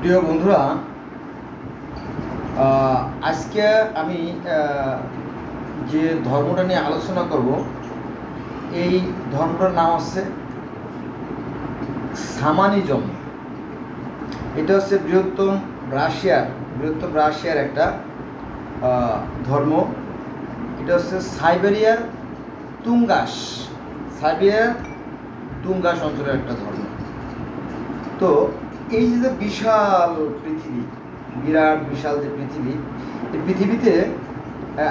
প্রিয় বন্ধুরা আজকে আমি যে ধর্মটা নিয়ে আলোচনা করব, এই ধর্মটার নাম হচ্ছে সামানিজম। এটা হচ্ছে বৃহত্তম রাশিয়ার বৃহত্তম রাশিয়ার একটা ধর্ম। এটা হচ্ছে সাইবেরিয়ার তুঙ্গাস। সাইবেরিয়ার তুঙ্গাস অঞ্চলের একটা ধর্ম। তো এই যে যে বিশাল পৃথিবী, বিরাট বিশাল যে পৃথিবী, এই পৃথিবীতে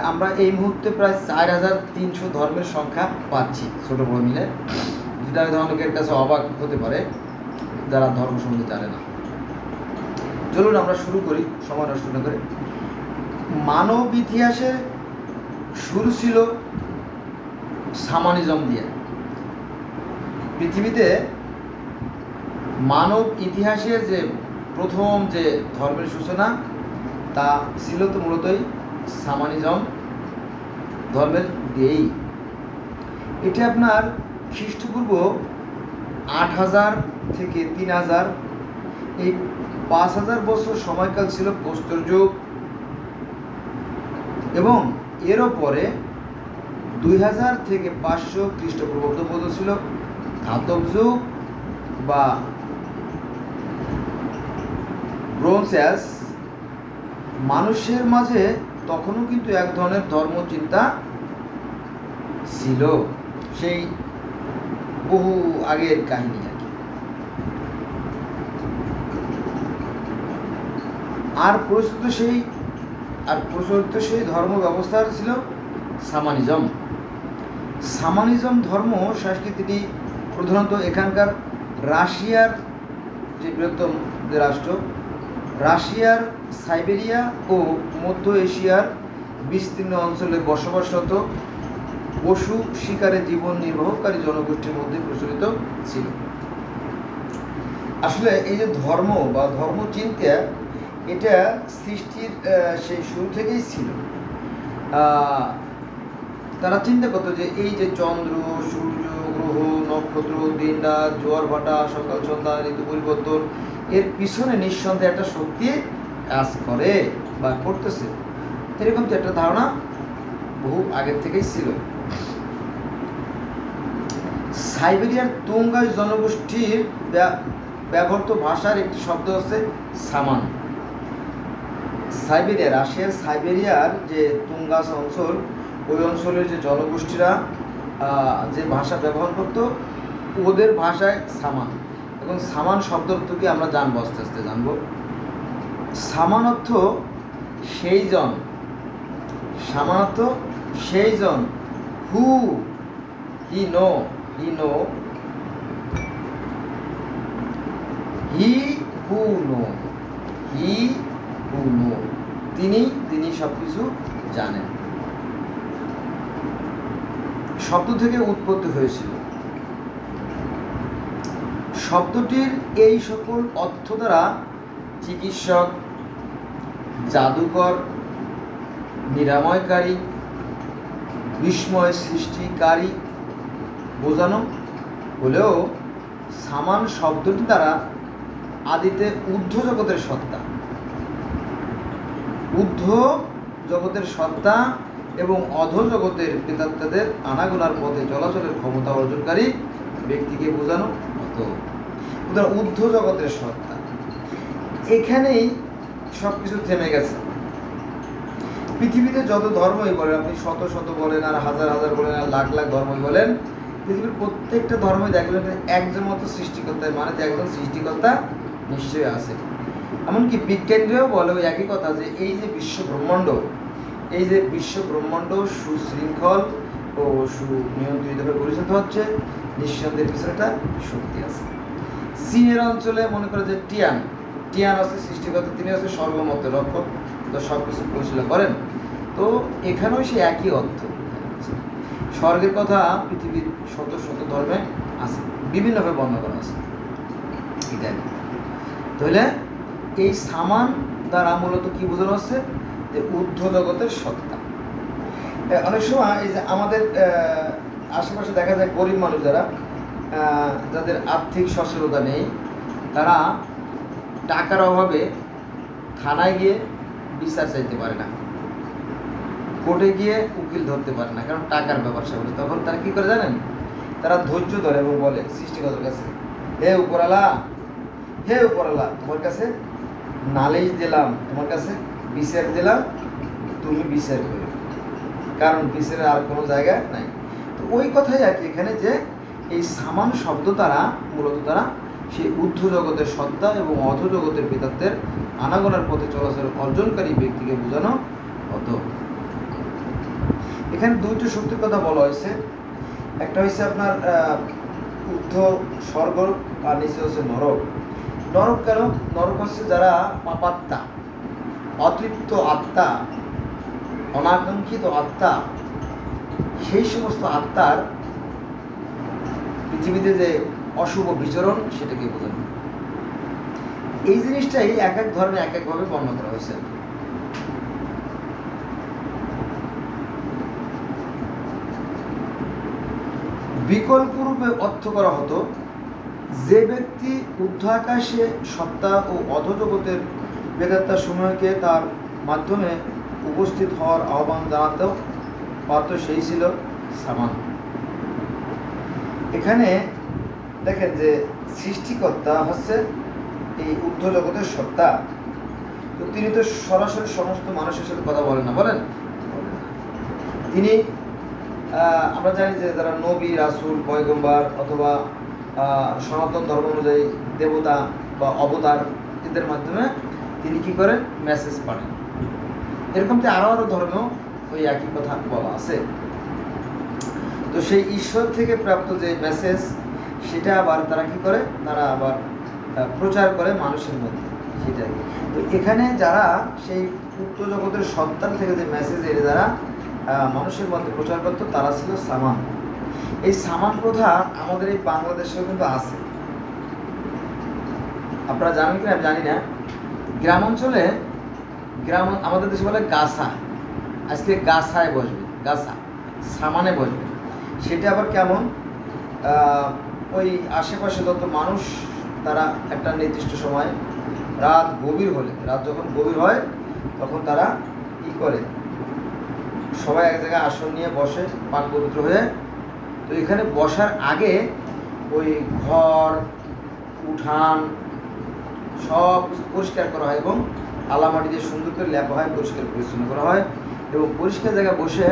আমরা এই মুহূর্তে প্রায় চার হাজার তিনশো ধর্মের সংখ্যা পাচ্ছি, ছোট বড় মিলে। যেটা হয়তো অনেকের কাছে অবাক হতে পারে, যারা ধর্ম সম্বন্ধে জানে না। চলুন আমরা শুরু করি, সময় নষ্ট না করে। মানব ইতিহাসে শুরু ছিল সামানিজম দিয়ে। পৃথিবীতে মানব ইতিহাসের যে প্রথম যে ধর্মের সূচনা, তা ছিল তো মূলতই সামানিজম, ধর্মের দিয়েই এটি আপনার খ্রিস্টপূর্ব আট হাজার থেকে তিন হাজার। এই পাঁচ হাজার বছর সময়কাল ছিল প্রস্তর যুগ। এবং এরও পরে দুই হাজার থেকে পাঁচশো খ্রিস্টপূর্বাব্দ পর্যন্ত ছিল ধাতব যুগ বা ব্রোঞ্জ অ্যাজ মানুষের মাঝে তখনও কিন্তু এক ধরনের ধর্মচিন্তা ছিল। সেই বহু আগের কাহিনী আর কি। আর প্রচলিত সেই, আর প্রচলিত সেই ধর্ম ব্যবস্থার ছিল সামানিজম। সামানিজম ধর্ম সংস্কৃতিটি প্রধানত এখানকার রাশিয়ার যে বৃহত্তম রাষ্ট্র রাশিয়ার সাইবেরিয়া ও মধ্য এশিয়ার বিস্তীর্ণ অঞ্চলে বসবাসরত পশু শিকারে জীবন নির্বাহকারী জনগোষ্ঠীর মধ্যে প্রচলিত ছিল। আসলে এই যে ধর্ম বা ধর্মচিন্তা, এটা সৃষ্টির সেই শুরু থেকেই ছিল। তারা চিন্তা করতো যে এই যে চন্দ্র, সূর্য গ্রহ নক্ষত্র, দিন, রাত, জোয়ার, ভাটা, সকাল, সন্ধ্যা, ঋতু পরিবর্তন, এর পিছনে নিঃসন্দেহে একটা শক্তি কাজ করে বা করতেছে। এরকম তো একটা ধারণা বহু আগের থেকেই ছিল। সাইবেরিয়ার তুঙ্গাস জনগোষ্ঠীর ব্যবহৃত ভাষার একটি শব্দ হচ্ছে সামান। সাইবেরিয়া, রাশিয়ার সাইবেরিয়ার যে তুঙ্গাস অঞ্চল, ওই অঞ্চলের যে জনগোষ্ঠীরা যে ভাষা ব্যবহার করতো, ওদের ভাষায় সামান। এবং সামান শব্দ অর্থ কি আমরা জানব, আস্তে আস্তে জানব। সামান অর্থ সেই জন। সামান অর্থ সেই জন। Who, he, no he no. He, who, no. He, who, no. তিনি তিনি সব কিছু জানেন। শব্দ থেকে উৎপত্তি হয়েছিল। শব্দটির এই সকল অর্থ দ্বারা চিকিৎসক, জাদুকর, নিরাময়কারী, বিস্ময় সৃষ্টিকারী বোঝানো হলেও সামান শব্দটি দ্বারা আদিতে ঊর্ধ্ব জগতের সত্তা। ঊর্ধ্ব জগতের সত্তা এবং অধ জগতের প্রেতাত্মাদের আনাগোনার পথে চলাচলের ক্ষমতা অর্জনকারী ব্যক্তিকে বোঝানো হতো ঊর্ধ্ব জগতের সত্তা। এখানেই সব কিছু থেমে গেছে। পৃথিবীতে যত ধর্মই বলেন, আপনি শত শত বলেন আর হাজার হাজার বলেন আর লাখ লাখ ধর্মই বলেন, পৃথিবীর প্রত্যেকটা ধর্মই দেখবেন একজন মতো সৃষ্টিকর্তা মানে একজন সৃষ্টিকর্তা নিশ্চয়ই আছে। এমনকি বিজ্ঞানীরাও বলে ওই একই কথা যে এই যে বিশ্ব ব্রহ্মাণ্ড এই যে বিশ্ব ব্রহ্মাণ্ড সুশৃঙ্খল ও সুনিয়ন্ত্রিতভাবে পরিচালিত হচ্ছে নিঃসন্দেহের পিছনে একটা শক্তি আছে। চীনের অঞ্চলে মনে করে যে টিয়ান টিয়ান আছে সৃষ্টিকর্তা, তিনি আছে সর্বমত রক্ষক। তো সব কিছু পরিচালনা করেন। তো এখানেও সে একই অর্থ। স্বর্গের কথা পৃথিবীর শত শত ধর্মে আছে, বিভিন্নভাবে বর্ণনা করা আছে। তাহলে এই সামান দ্বারা মূলত কি বোঝানো হচ্ছে? যে ঊর্ধ্ব জগতের সত্তা অনেক সময় এই যে আমাদের আশেপাশে দেখা যায় গরিব মানুষ যারা যাদের আর্থিক সচ্ছলতা নেই, তারা টাকার অভাবে থানায় গিয়ে বিচার চাইতে পারে না। কোর্টে গিয়ে উকিল ধরতে পারে না, কারণ টাকার ব্যাপার সেগুলো তখন তারা কি করে জানেন? তারা ধৈর্য ধরে এবং বলে সৃষ্টিকতার কাছে, হে উপরালা হে উপরালা, তোমার কাছে নালিশ দিলাম, তোমার কাছে বিচার দিলাম, তুমি বিচার করো। কারণ বিচারের আর কোনো জায়গা নাই। তো ওই কথাই আর কি, এখানে যে এই সামান শব্দ দ্বারা, মূলত তারা সেই ঊর্ধ্ব জগতের সত্তা এবং অধ জগতের পিতাত্বের আনাগোনার পথে চলাচল অর্জনকারী ব্যক্তিকে বোঝানো হতো। এখানে দুইটি শক্তির কথা বলা হয়েছে। একটা হচ্ছে আপনার ঊর্ধ্ব স্বর্গ আর নিচে হচ্ছে নরক। নরক কেন? নরক হচ্ছে যারা পাপাত্মা। অতৃপ্ত আত্মা, অনাকাঙ্ক্ষিত আত্মা, সেই সমস্ত আত্মার পৃথিবীতে যে অশুভ বিচরণ সেটাকে বোঝানো এই জিনিসটাই এক এক ধরনের এক একভাবে বর্ণনা করা হয়েছে। বিকল্প রূপে অর্থ করা হতো, যে ব্যক্তি উদ্ধাকাশে সত্তা ও অধজগতের বেদাত্তা সময়কে তার মাধ্যমে উপস্থিত হওয়ার আহ্বান জানাতেও পারত সেই ছিল সামান এখানে দেখেন যে সৃষ্টিকর্তা হচ্ছে এই ঊর্ধ্ব জগতের সত্তা। তো তিনি তো সরাসরি সমস্ত মানুষের সাথে কথা বলেন না, বলেন? তিনি আমরা জানি যে যারা নবী, রাসূল, পয়গম্বর অথবা সনাতন ধর্ম অনুযায়ী দেবতা বা অবতার এদের মাধ্যমে তিনি কি করেন? মেসেজ পাঠান। এরকম তো আরও আরও ধর্মেও ওই একই কথা বলা আছে। তো সেই ঈশ্বর থেকে প্রাপ্ত যে মেসেজ সেটা আবার তারা কি করে? তারা আবার প্রচার করে মানুষের মধ্যে সেটাই। তো এখানে যারা সেই উত্ত জগতের সন্তান থেকে যে মেসেজ এনে যারা মানুষের মধ্যে প্রচার করতো, তারা ছিল সামান এই সামান প্রথা আমাদের এই বাংলাদেশেও কিন্তু আছে। আপনারা জানেন কি আমি জানি না। গ্রাম অঞ্চলে, গ্রাম, আমাদের দেশে বলে গাছা। আজকে গাছায় বসবে, গাছা, সামানে বসবে। সেটা আবার কেমন? ওই আশেপাশে যত মানুষ, তারা একটা নির্দিষ্ট সময় রাত গভীর হলে, রাত যখন গভীর হয়, তখন তারা কি করে। সবাই এক জায়গায় আসন নিয়ে বসে পাক পবিত্র হয়ে। তো এখানে বসার আগে ওই ঘর, উঠান সব পরিষ্কার করা হয় এবং আলামাটি দিয়ে সুন্দর করে লেপা হয়, পরিষ্কার পরিচ্ছন্ন করা হয় এবং পরিষ্কার জায়গায় বসে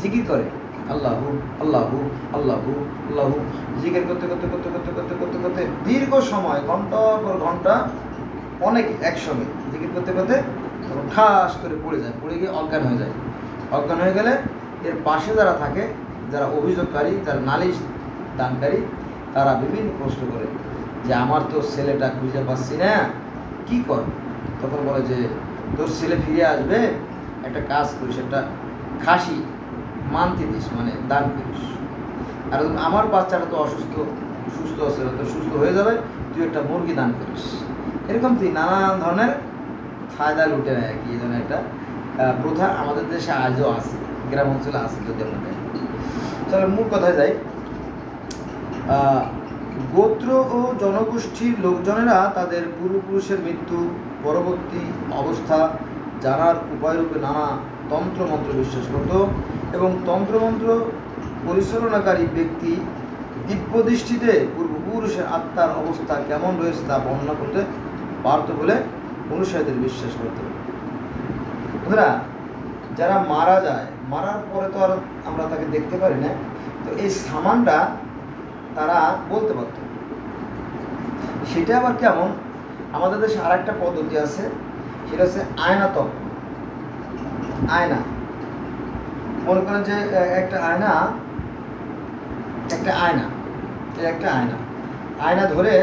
জিকির করে। আল্লাহু আল্লাহু আল্লাহু আল্লাহু। জিকির করতে করতে করতে করতে করতে করতে করতে দীর্ঘ সময় ঘণ্টার পর ঘণ্টা, অনেক একসঙ্গে জিকির করতে করতে ঠাস করে পড়ে যায়, পড়ে গিয়ে অজ্ঞান হয়ে যায়। অজ্ঞান হয়ে গেলে এর পাশে যারা থাকে, যারা অভিযোগকারী, যারা নালিশ দানকারী, তারা বিভিন্ন প্রশ্ন করে। যে আমার তো ছেলেটা খুঁজে পাচ্ছি না, কি কর তখন বলে যে, তোর ছেলে ফিরে আসবে, একটা কাজ করিস, একটা খাসি মানতে দিস মানে দান করিস। আর আমার বাচ্চাটা তো অসুস্থ, সুস্থ আছে তো সুস্থ হয়ে যাবে, তুই একটা মুরগি দান করিস। এরকম তুই নানান ধরনের ফায়দা লুটে নেয় আর কি, এই ধরনের একটা প্রথা আমাদের দেশে আজও আছে, গ্রাম অঞ্চলে আছে যদি আমরা দেখি। চলো মূল কথায় যাই। গোত্র ও জনগোষ্ঠীর লোকজনেরা তাদের পূর্বপুরুষের মৃত্যু, পরবর্তী অবস্থা জানার উপায়রূপে নানা তন্ত্রমন্ত্র বিশ্বাস করত এবং তন্ত্রমন্ত্র পরিচালনাকারী ব্যক্তি দিব্যদৃষ্টিতে পূর্বপুরুষের আত্মার অবস্থা কেমন রয়েছে তা বর্ণনা করতে পারত বলে অনুসারীদের বিশ্বাস করত। বন্ধুরা, যারা মারা যায়, মারার পরে তো আর আমরা তাকে দেখতে পারি না। তো এই সামানটা তারা বলতে পারত। সেটা আবার কেমন? আমাদের দেশে আর একটা পদ্ধতি আছে, সেটা হচ্ছে আয়না তত্ত্ব আয়না। মনে করেন যে একটা আয়না একটা আয়না একটা আয়না। আয়না ধরে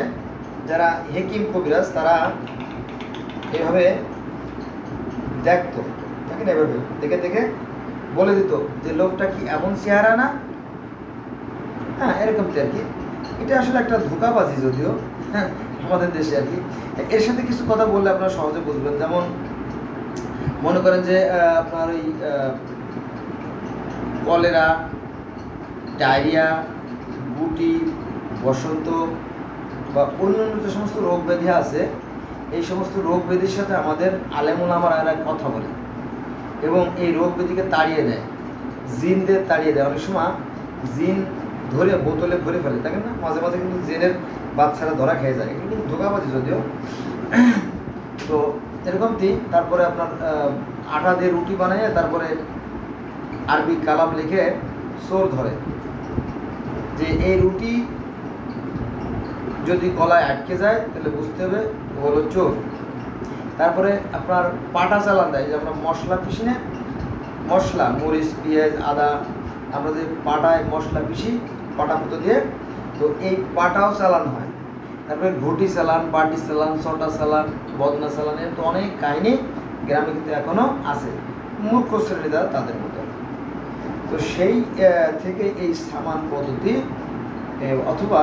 যারা হেকিম, কবিরাজ, তারা এভাবে দেখতো, দেখেন এভাবে, দেখে দেখে বলে দিত যে, লোকটা কি এমন চেহারা না হ্যাঁ এরকম আর কি। এটা আসলে একটা ধোকাবাজি যদিও হ্যাঁ আমাদের দেশে আর কি। এর সাথে কিছু কথা বললে আপনারা সহজে বুঝবেন। যেমন, মনে করেন যে আপনার ওই কলেরা, ডায়রিয়া, গুটি, বসন্ত বা অন্যান্য যে সমস্ত রোগ ব্যাধি আছে, এই সমস্ত রোগ ব্যাধির সাথে আমাদের আলেমুল আমার এরা কথা বলে এবং এই রোগ ব্যাধিকে তাড়িয়ে দেয়। জিনদের তাড়িয়ে দেয়। অনেক সময় জিন ধরে বোতলে ভরে ফেলে। তাই না, মাঝে মাঝে কিন্তু জিনের বাচ্চারা ধরা খেয়ে যায়, কিন্তু ধোকাবাজি যদিও। তো এরকম এরকমটি তারপরে আপনার আটা দিয়ে রুটি বানিয়ে তারপরে আরবি কালাম লিখে সোর ধরে। যে এই রুটি যদি গলায় আটকে যায়, তাহলে বুঝতে হবে হলো চোর। তারপরে আপনার পাটা চালান দেয় যে আমরা মশলা পিসি না? মশলা, মরিচ, পেঁয়াজ, আদা, আমরা যে পাটায় মশলা পিসি পাটা মতো দিয়ে, তো এই পাটাও চালান হয়। তারপরে ঘটি চালান, বাটি চালান, ছটা চালান, বদনা চালান এর তো অনেক কাহিনী গ্রামে কিন্তু এখনও আছে। মূর্খ শ্রেণি দ্বারা তাদের মতো। তো সেই থেকে এই সামান পদ্ধতি অথবা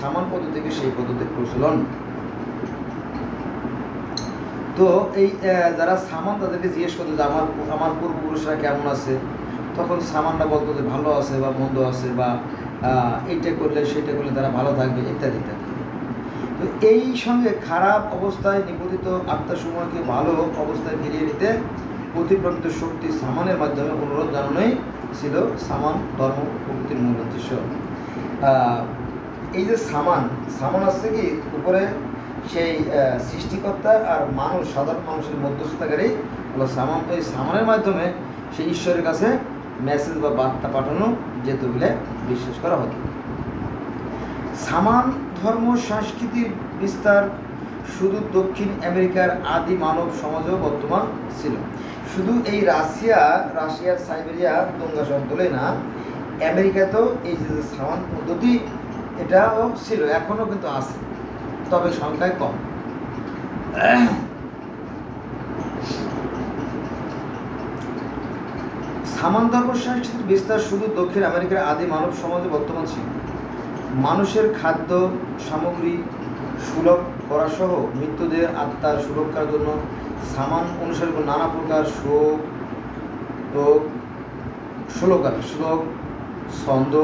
সামান পদ্ধতি থেকে সেই পদ্ধতির প্রচলন। তো এই যারা সামান তাদেরকে জিজ্ঞেস করতো যে, আমার আমার পূর্বপুরুষরা কেমন আছে? তখন সামানটা বলতো যে, ভালো আছে বা মন্দ আছে বা এইটা করলে, সেটা করলে তারা ভালো থাকবে, ইত্যাদি ইত্যাদি। তো এই সঙ্গে খারাপ অবস্থায় নিপতিত আত্মাসমূহকে ভালো অবস্থায় ফিরিয়ে নিতে অতিপ্রাপ্ত শক্তি সামানের মাধ্যমে অনুরোধ জানানোই ছিল সামান ধর্ম প্রকৃতির মূল উদ্দেশ্য। এই যে সামান সামান আসছে কি, উপরে সেই সৃষ্টিকর্তা আর মানুষ, সাধারণ মানুষের মধ্যস্থতাকারী হলো সামান। এই সামানের মাধ্যমে সেই ঈশ্বরের কাছে মেসেজ বা বার্তা পাঠানো যেত বলে বিশ্বাস করা হতো। সামান ধর্ম সংস্কৃতির বিস্তার শুধু দক্ষিণ আমেরিকার আদি মানব সমাজেও বর্তমান ছিল। শুধু এই রাশিয়া, রাশিয়ার সাইবেরিয়া দঙ্গাস অঞ্চলে না, আমেরিকাতেও এই যে সামান পদ্ধতি, এটাও ছিল এখনও কিন্তু আছে, তবে সংখ্যায় কম। সামান ধর্ম সংস্কৃতির বিস্তার শুধু দক্ষিণ আমেরিকার আদি মানব সমাজে বর্তমান ছিল। মানুষের খাদ্য, সামগ্রী, সুলভ করা সহ মৃত্যুদের আত্মার সুরক্ষার জন্য সামান অনুসারে নানা প্রকার শোক রোগ শ্লোকার শ্লোক, ছন্দ,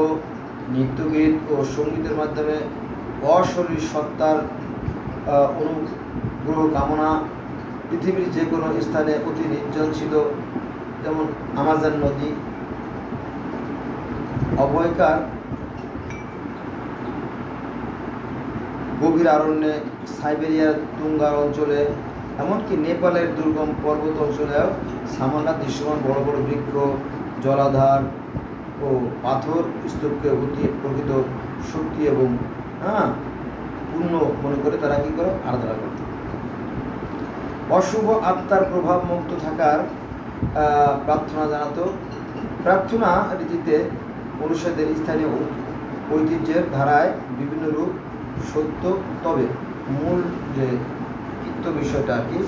নৃত্যগীত ও সঙ্গীতের মাধ্যমে অশরীর সত্তার অনুগ্রহ কামনা পৃথিবীর যে কোনো স্থানে অতি নির্জন ছিল যেমন আমাজন নদী অভয়কার গভীর অরণ্যে সাইবেরিয়ার তুঙ্গার অঞ্চলে, এমনকি নেপালের দুর্গম পর্বত অঞ্চলেও সামান্য দৃশ্যমান বড় বড় বৃক্ষ, জলাধার ও পাথর স্তূপকে অতি প্রকৃত শক্তি এবং হ্যাঁ পূর্ণ মনে করে তারা কী করে? আরাধনা করত অশুভ আত্মার প্রভাব মুক্ত থাকার প্রার্থনা জানাতো। প্রার্থনা রীতিতে মনুষ্যদের স্থানীয় ঐতিহ্যের ধারায় বিভিন্ন রূপ সত্য। তবে মূল যে চিত্ত বিষয়টা আর কি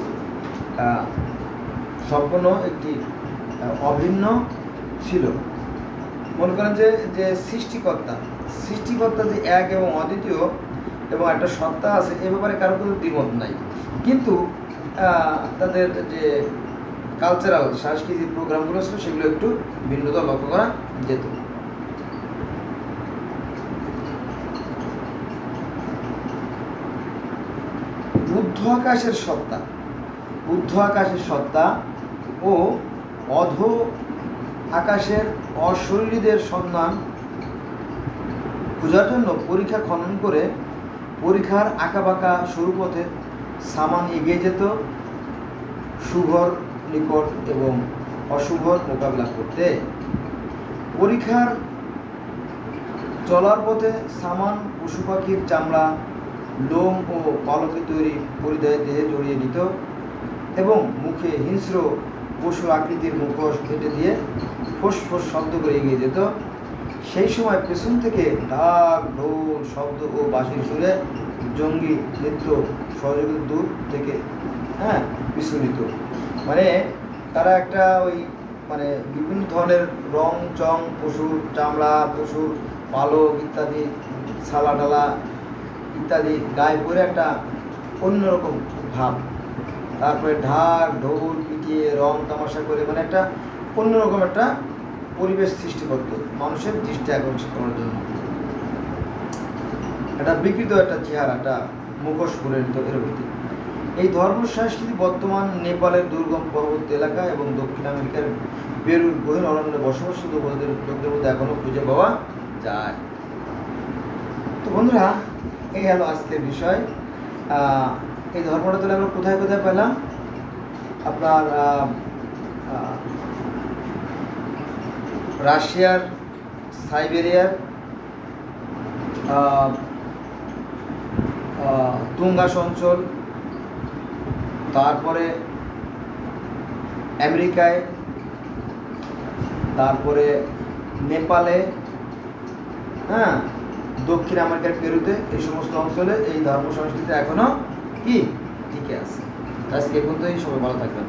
সম্পূর্ণ একটি অভিন্ন ছিল। মনে করেন যে যে সৃষ্টিকর্তা সৃষ্টিকর্তা যে এক এবং অদ্বিতীয় এবং একটা সত্তা আছে, এ ব্যাপারে কারও কোনো দ্বিমত নাই। কিন্তু তাদের যে কালচারাল সাংস্কৃতিক প্রোগ্রামগুলো ছিল, সেগুলো একটু ভিন্নতা লক্ষ্য করা যেত। ঊর্ধ্ব আকাশের সত্তা। ঊর্ধ্ব আকাশের সত্তা ও অধ আকাশের অশরীরীদের সন্ধান খোঁজার জন্য পরীক্ষা খনন করে পরীক্ষার আঁকাবাঁকা সরু পথে সামান এগিয়ে যেত শুভর নিকট এবং অশুভর মোকাবিলা করতে। পরীক্ষার চলার পথে সামান পশু পাখির চামড়া, লোম ও পালকে তৈরি পরিধেয় দেহে জড়িয়ে নিত এবং মুখে হিংস্র পশু আকৃতির মুখোশ কেটে দিয়ে ফোস ফোস শব্দ করে এগিয়ে যেত। সেই সময় পেছন থেকে ঢাক ঢোল, শব্দ ও বাঁশির সুরে জঙ্গি নৃত্য সহযোগিতা দূর থেকে হ্যাঁ পিছু নিত মানে তারা একটা ওই মানে বিভিন্ন ধরনের রং, চং, পশুর চামড়া, পশুর পালক ইত্যাদি, ছালা ডালা ইত্যাদি গায়ে পরে একটা অন্যরকম ভাব। তারপরে ঢাক, ঢোল, পিটিয়ে, রং তামাশা করে মানে একটা অন্যরকম একটা পরিবেশ সৃষ্টি করতো মানুষের দৃষ্টি আকর্ষণ করার জন্য। একটা বিকৃত একটা চেহারা একটা মুখোশ করে নিত এর প্রতি এই ধর্ম সংস্কৃতি বর্তমান নেপালের দুর্গম পর্বত এলাকা এবং দক্ষিণ আমেরিকার পেরুর গহীন অরণ্যে বসবাসরত লোকদের লোকদের মধ্যে এখনও খুঁজে পাওয়া যায়। তো বন্ধুরা, এই হলো আজকের বিষয়। এই ধর্মটা তাহলে আমরা কোথায় কোথায় পেলাম? আপনার রাশিয়ার, সাইবেরিয়ার তুঙ্গাস অঞ্চল তারপরে আমেরিকায়, তারপরে নেপালে হ্যাঁ দক্ষিণ আমেরিকার পেরুতে এই সমস্ত অঞ্চলে এই ধর্ম সংস্কৃতি এখনও কি টিকে আছে। আজকে এখন তো এই সময় ভালো থাকবেন।